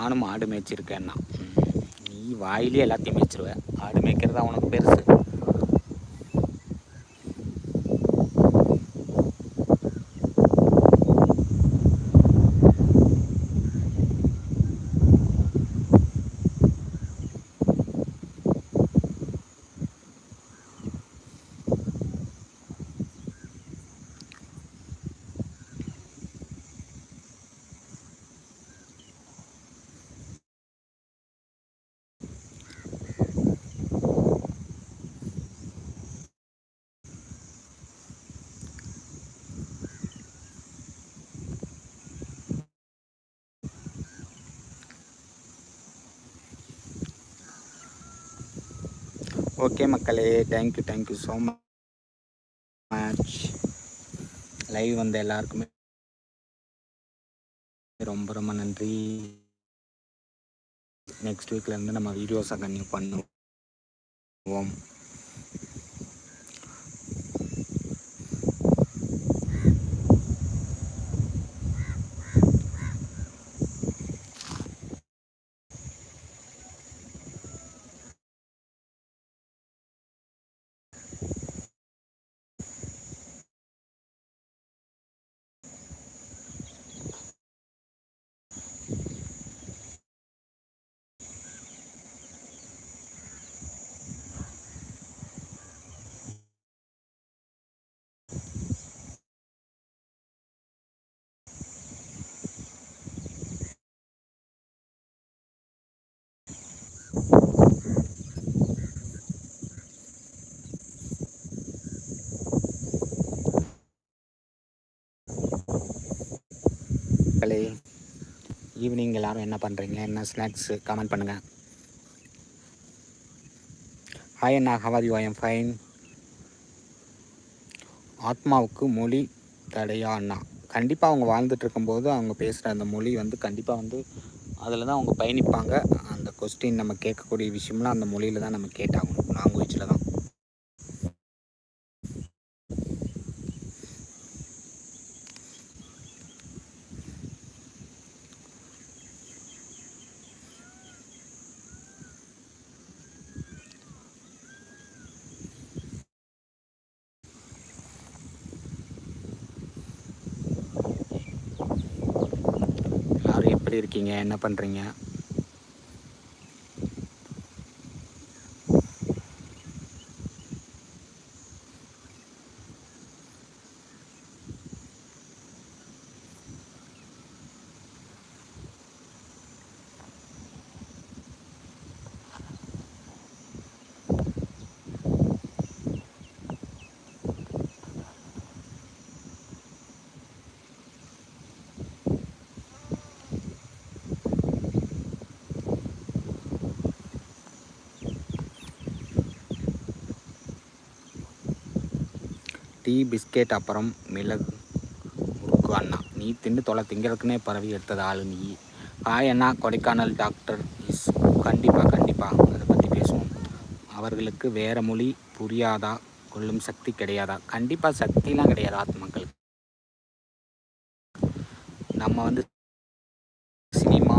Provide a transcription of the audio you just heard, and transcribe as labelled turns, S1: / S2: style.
S1: நானும் ஆடு மேய்ச்சிருக்கேன்னா. நீ வாயிலே எல்லாத்தையும் மேய்ச்சிருவேன் ஆடு மேய்க்கிறது உனக்கு பெருசு. ஓகே மக்களே thank you thank you so much live வந்த எல்லாருக்குமே ரொம்ப ரொம்ப நன்றி. நெக்ஸ்ட் வீக்லேருந்து நம்ம வீடியோஸை கன்யூ பண்ணுவோம். மக்களே ஈவினிங் எல்லாரும் என்ன பண்ணுறீங்க என்ன ஸ்நாக்ஸு கமெண்ட் பண்ணுங்கள் hi Anna how are you I'm fine ஆத்மாவுக்கு மொழி தடையா அண்ணா? கண்டிப்பாக அவங்க வாழ்ந்துட்டு இருக்கும்போது அவங்க பேசுகிற அந்த மொழி வந்து கண்டிப்பாக வந்து அதில் தான் அவங்க பயணிப்பாங்க. அந்த கொஸ்டின் நம்ம கேட்கக்கூடிய விஷயம்லாம் அந்த மொழியில் தான் நம்ம கேட்டாகணும். லாங்குவேஜில் தான். எப்படி இருக்கீங்க? என்ன பண்ணுறீங்க டீ பிஸ்கெட் அப்புறம் மிளகு முறுக்கு அண்ணா. நீ தின்னு தொலை திங்கிறதுக்குனே பரவி எடுத்தது ஆளு நீ. ஹாய் அண்ணா கொடைக்கானல் டாக்டர் இஸ். கண்டிப்பாக கண்டிப்பாக அதை பற்றி பேசுவோம். அவர்களுக்கு வேறு மொழி புரியாதா? கொள்ளும் சக்தி கிடையாதா? கண்டிப்பாக சக்திலாம் கிடையாது ஆத்மாக்களுக்கு. நம்ம வந்து சினிமா